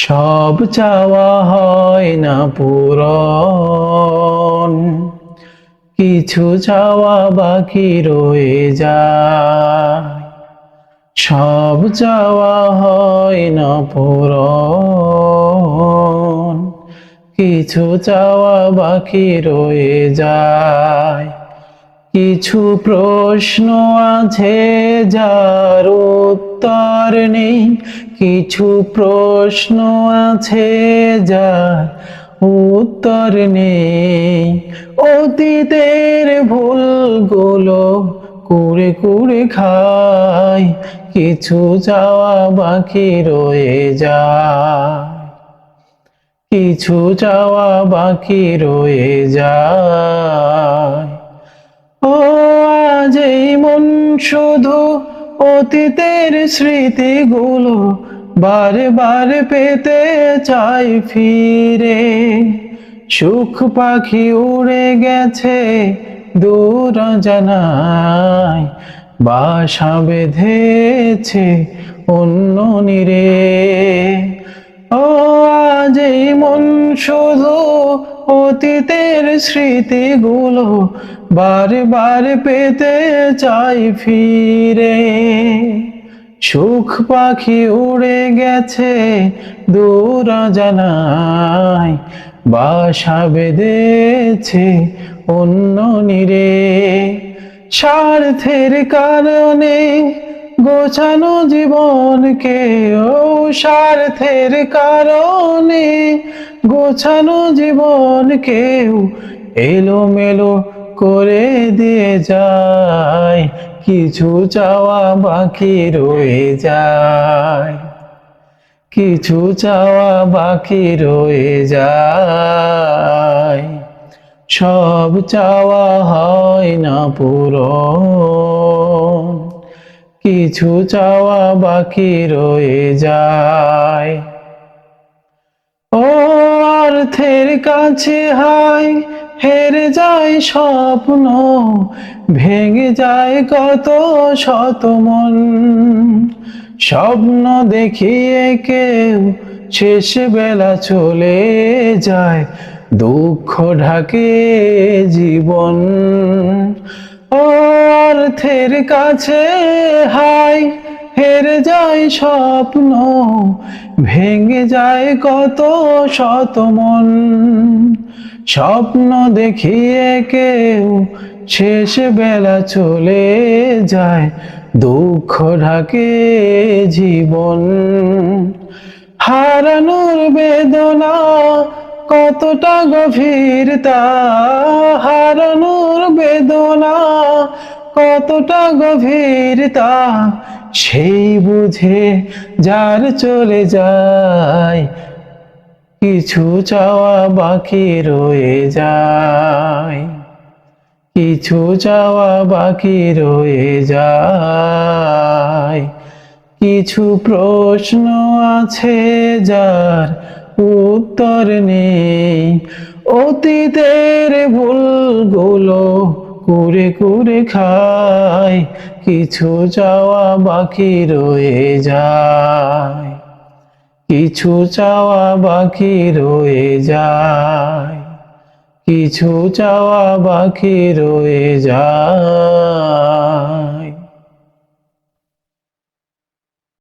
সব চাওয়া হয় না পূরণ। কিছু চাওয়া বাকি রয়ে যায়। সব চাওয়া হয় না পূরণ। কিছু চাওয়া বাকি রয়ে যায়। কিছু প্রশ্ন আছে যার উত্তর নেই, কিছু প্রশ্ন আছে যার উত্তর নেই। অতীতের ভুলগুলো কুড়ে কুড়ে খায় কিছু চাওয়া বাকি রয়ে যায়। কিছু চাওয়া বাকি রয়ে যায়। ও আজ এই মন শুধু অতীতের স্মৃতিগুলো বারে বারে পেতে চাই ফিরে। সুখ পাখি উড়ে গেছে দূর জানায় বাসা বেঁধেছে অন্য নিরে। অতীতের স্মৃতিগুলো বারে বারে পেতে চাই ফিরে। সুখ পাখি উড়ে গেছে দূর জানায় বাসা বেঁধেছে অন্য নিরে। স্বার্থের কারণে গোছানো জীবনকে ও স্বার্থের কারণে। গোছানো জীবনকেও এলোমেলো করে দিয়ে যায়। কিছু চাওয়া বাকি রয়ে যায়। কিছু চাওয়া বাকি রয়ে যায়। সব চাওয়া হয় না পূরণ। কিছু চাওয়া বাকি রয়ে যায়। ও অর্থের কাছে হায়, হেরে যায় স্বপ্ন, ভেঙে যায় কত শত মন। স্বপ্ন দেখিয়ে কেউ শেষ বেলা চলে যায়, দুঃখ ঢাকে জীবন। অর্থের কাছে, হাই, হেরে যায় স্বপ্ন, ভেঙে যায় কত শত মন। স্বপ্ন দেখিয়ে কেউ শেষ বেলা চলে যায়, দুঃখ ঢাকে জীবন। হারানোর বেদনা কতটা গভীর তা কতটা গভীর তা সেই বুঝে যার চলে যায়। কিছু চাওয়া বাকি রয়ে যায়। কিছু চাওয়া বাকি রয়ে যায়। কিছু প্রশ্ন আছে যার উত্তর নেই। অতীতের ভুলগুলো কুরে কুরে খায়, কিছু চাওয়া বাকি রয়ে যায়। কিছু চাওয়া বাকি রয়ে যায়। কিছু চাওয়া বাকি রয়ে যায়।